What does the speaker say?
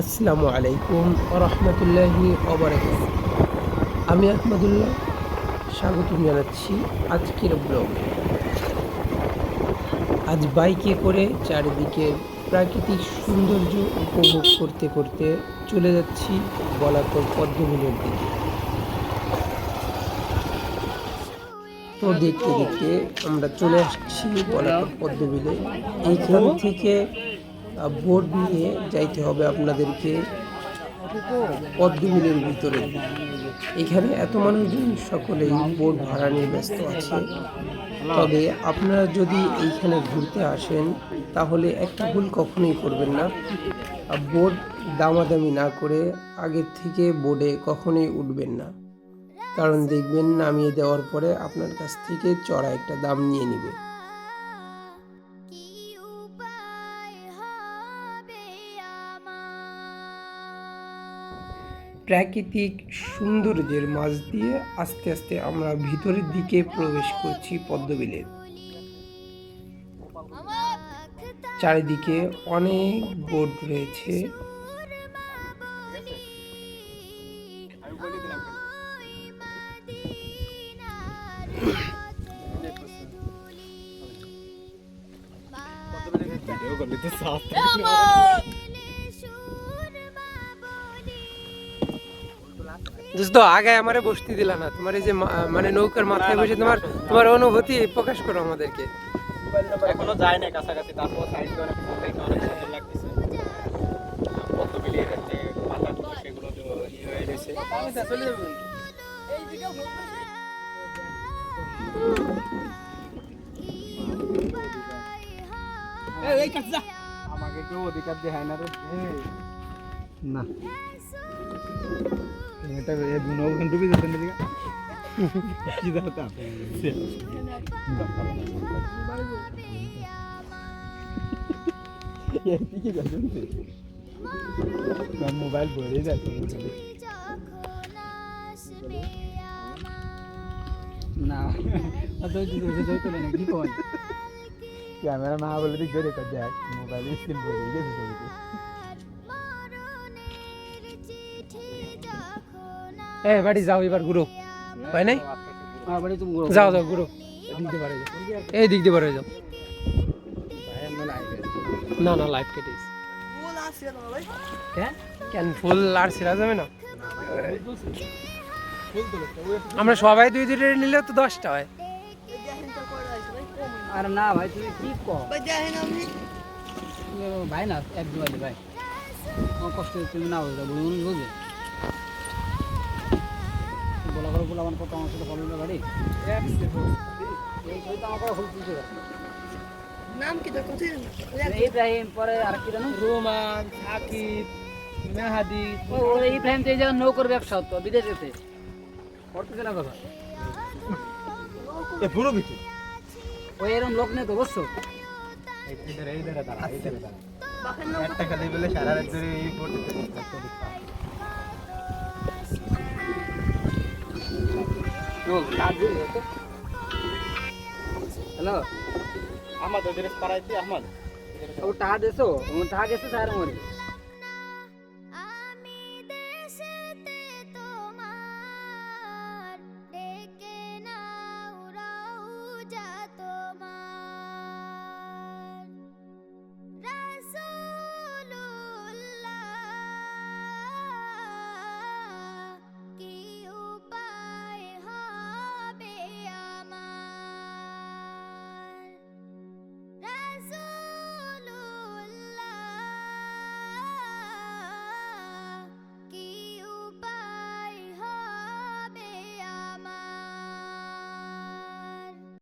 আসসালামু আলাইকুম রহমতুল্লাহি ওবরাকাত আমি আহমদুল্লাহ স্বাগত জানাচ্ছি আজকের ব্লগ। আজ বাইকে করে চারিদিকে প্রাকৃতিক সৌন্দর্য উপভোগ করতে করতে চলে যাচ্ছি বলাকর পদ্মবিলের দিকে। তো দেখতে দেখতে আমরা চলে আসছি বলাকর পদ্মবিলে এইখান থেকে বোর্ড নিয়ে যাইতে হবে আপনাদেরকে পদ্মবিলের ভিতরে। এখানে এত মানুষজন সকলেই বোট ভাড়া নিয়ে ব্যস্ত আছে। তবে আপনারা যদি এইখানে ঘুরতে আসেন, তাহলে একটা ভুল কখনোই করবেন না। বোট দামাদামি না করে আগের থেকে বোর্ডে কখনোই উঠবেন না। কারণ দেখবেন নামিয়ে দেওয়ার পরে আপনার কাছ থেকে চড়া একটা দাম নিয়ে নেবে। প্রাকৃতিক সৌন্দর্যের মাঝ দিয়ে আস্তে আস্তে আমরা ভিতরের দিকে প্রবেশ করছি পদ্মবিলের চারিদিকে অনেক বোর্ড রয়েছে। দোস্ত আগে আমারে বসতে দিলা না। তোমার এই যে মানে নৌকার মাথায় বসে তোমার তোমার অনুভূতি প্রকাশ করো আমাদেরকে। এখনও যায় না কাছাকাছি তারপর সাইড করে অনেক সুন্দর লাগতেছে। কত মিলিয়ে যাচ্ছে পাতাগুলো সেগুলো ইয়ে হয়ে গেছে। আমাকে কেউ অধিকার দিয়ে হয় না রে। না। এটা এ নৌকান ডুবি যাচ্ছে না দিকে কি দাঁড়াতাম এদিকে যাচ্ছেন মোবাইল ভরে যাচ্ছে না। না কি কোন ক্যামেরা না বলে দিক মোবাইল স্ক্রিন ভরে গেছে এ বাড়ি যাও এবার ঘুরো হয় নাই তুমি যাও যাও ঘুরো যাও এই দিক দিয়ে বাড়ি যাও। না না লাইফ কেটে হ্যাঁ কেন? ফুল আর ছেড়া যাবে না? আমরা সবাই দুই দুটো নিলে তো দশটা হয়। আর না ভাই তুমি কি কো ভাই না এক দুয়ালি ভাই। কষ্ট তুমি না বুঝলে বুঝে বলে আমার কত আমার সাথে বলবে না বাড়ি। এই ছবিটা আমার কথা ফুল তুলছে নাম কি তোর কোথায় ইব্রাহিম পরে আর কি জানো? রোমান সাকিব মেহাদি। ও ওই ইব্রাহিম তো এই জায়গায় নৌকর ব্যবসা হতো বিদেশ গেছে। করতেছে না কথা? এ পুরো বিচু ওই এরকম লোক নেই তো বুঝছ? ইধারে ইধারে দাঁড়া ইধারে দাঁড়া। এক টাকা বলে সারা রাত ধরে এই করতে হ্যালো আমাদের ড্রেস পাড়াইতে আহমদ ও টাকা দেছো ও টাকা গেছে স্যার মরে